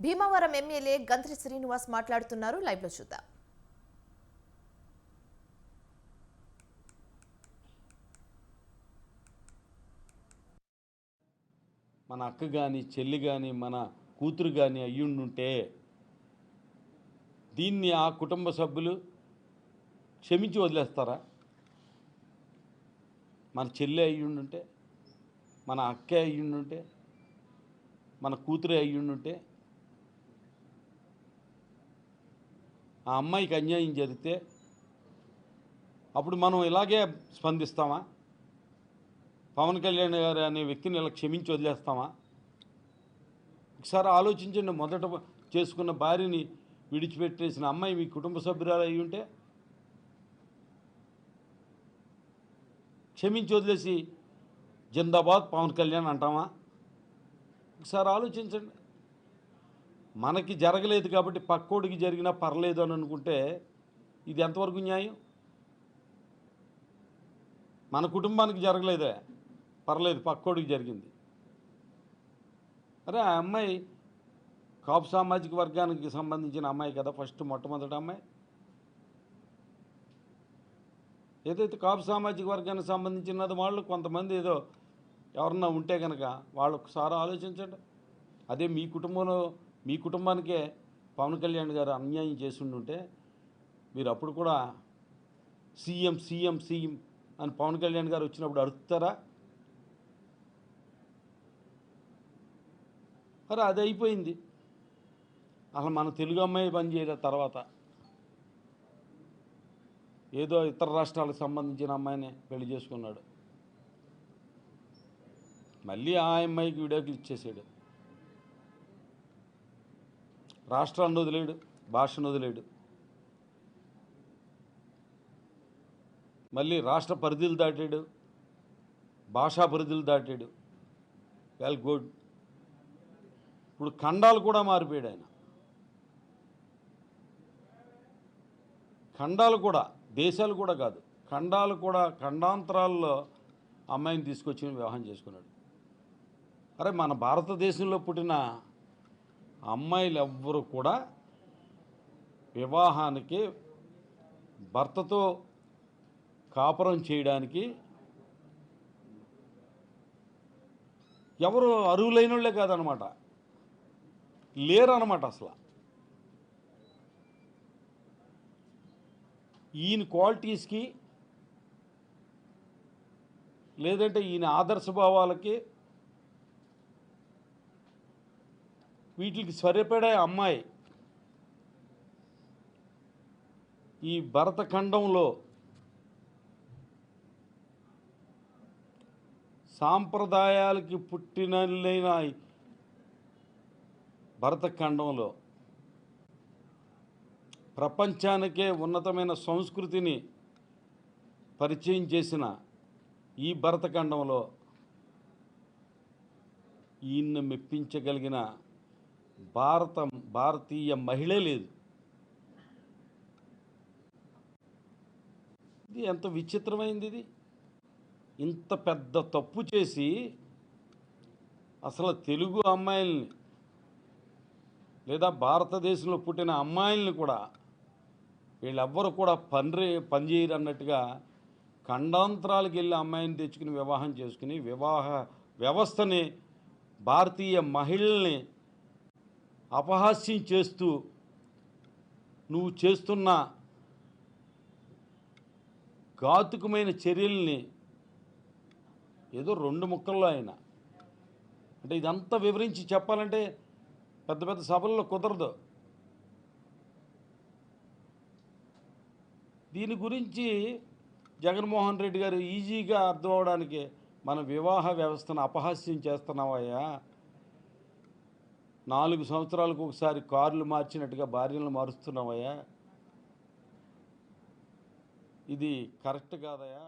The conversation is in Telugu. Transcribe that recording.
భీమవరం ఎమ్మెల్యే గంత్రి శ్రీనివాస్ మాట్లాడుతున్నారు. లైవ్లో చూద్దాం. మన అక్క కానీ చెల్లి కానీ మన కూతురు కానీ అయ్యుండుంటే దీన్ని ఆ కుటుంబ సభ్యులు క్షమించి వదిలేస్తారా? మన చెల్లి అయ్యుండుంటే మన అక్కే అయ్యుండుంటే మన కూతురే అయ్యుండుంటే ఆ అమ్మాయికి అన్యాయం జరిగితే అప్పుడు మనం ఇలాగే స్పందిస్తామా? పవన్ కళ్యాణ్ గారు అనే వ్యక్తిని ఇలా క్షమించి వదిలేస్తామా? ఒకసారి ఆలోచించండి. మొదట చేసుకున్న భార్యని విడిచిపెట్టేసిన అమ్మాయి మీ కుటుంబ సభ్యురాలు అయి ఉంటే క్షమించి వదిలేసి జిందాబాద్ పవన్ కళ్యాణ్ అంటామా? ఒకసారి ఆలోచించండి. మనకి జరగలేదు కాబట్టి పక్కోడికి జరిగినా పర్లేదు అని అనుకుంటే ఇది ఎంతవరకు న్యాయం? మన కుటుంబానికి జరగలేదే. పర్లేదు పక్కోడికి జరిగింది. అరే ఆ అమ్మాయి కాపు సామాజిక వర్గానికి సంబంధించిన అమ్మాయి కదా ఫస్ట్ మొట్టమొదటి అమ్మాయి. ఏదైతే కాపు సామాజిక వర్గానికి సంబంధించినది వాళ్ళు కొంతమంది ఏదో ఎవరన్నా ఉంటే కనుక వాళ్ళు ఒకసారి ఆలోచించండి. అదే మీ కుటుంబంలో మీ కుటుంబానికే పవన్ కళ్యాణ్ గారు అన్యాయం చేసిండుంటే మీరు అప్పుడు కూడా సీఎం సీఎం సీఎం అని పవన్ కళ్యాణ్ గారు వచ్చినప్పుడు అడుగుతారా మరి అది అయిపోయింది. అసలు మన తెలుగు అమ్మాయి పని తర్వాత. ఏదో ఇతర రాష్ట్రాలకు సంబంధించిన అమ్మాయిని పెళ్ళి చేసుకున్నాడు. మళ్ళీ ఆ అమ్మాయికి వీడియోకి ఇచ్చేసాడు. రాష్ట్రాన్ని వదిలేడు భాషను వదిలేడు. మళ్ళీ రాష్ట్ర పరిధులు దాటాడు భాషా పరిధులు దాటాడు. Well good. ఇప్పుడు ఖండాలు కూడా మారిపోయాడు ఆయన. ఖండాలు కూడా దేశాలు కూడా కాదు ఖండాలు కూడా ఖండాంతరాల్లో అమ్మాయిని తీసుకొచ్చి వివాహం చేసుకున్నాడు. అరే మన భారతదేశంలో పుట్టిన అమ్మాయిలు ఎవ్వరు కూడా వివాహానికి భర్తతో కాపురం చేయడానికి ఎవరు అరువులైన వాళ్ళే కాదనమాట. లేరు అనమాట అసలు. ఈయన క్వాలిటీస్కి లేదంటే ఈయన ఆదర్శ భావాలకి వీటికి సరిపడే అమ్మాయి ఈ భరతఖండంలో సాంప్రదాయాలకి పుట్టినలైన భరతఖండంలో ప్రపంచానికే ఉన్నతమైన సంస్కృతిని పరిచయం చేసిన ఈ భరతఖండంలో ఈయన్ని మెప్పించగలిగిన భారత భారతీయ మహిళే లేదు. ఇది ఎంత విచిత్రమైంది ఇది. ఇంత పెద్ద తప్పు చేసి అసలు తెలుగు అమ్మాయిల్ని లేదా భారతదేశంలో పుట్టిన అమ్మాయిల్ని కూడా వీళ్ళెవ్వరు కూడా పని పనిచేయరు అన్నట్టుగా ఖండాంతరాలకు వెళ్ళి అమ్మాయిని తెచ్చుకుని వివాహం చేసుకుని వివాహ వ్యవస్థని భారతీయ మహిళల్ని అపహాస్యం చేస్తూ నువ్వు చేస్తున్న ఘాతుకమైన చర్యల్ని ఏదో రెండు ముక్కల్లో ఆయన అంటే ఇదంతా వివరించి చెప్పాలంటే పెద్ద పెద్ద సభల్లో కుదరదు. దీని గురించి జగన్మోహన్ రెడ్డి గారు ఈజీగా అర్థం అవడానికి మన వివాహ వ్యవస్థను అపహాస్యం చేస్తున్నావయ్యా. నాలుగు సంవత్సరాలకు ఒకసారి కార్లు మార్చినట్టుగా భార్యలను మారుస్తున్నావయ్యా. ఇది కరెక్ట్ కాదయ్యా.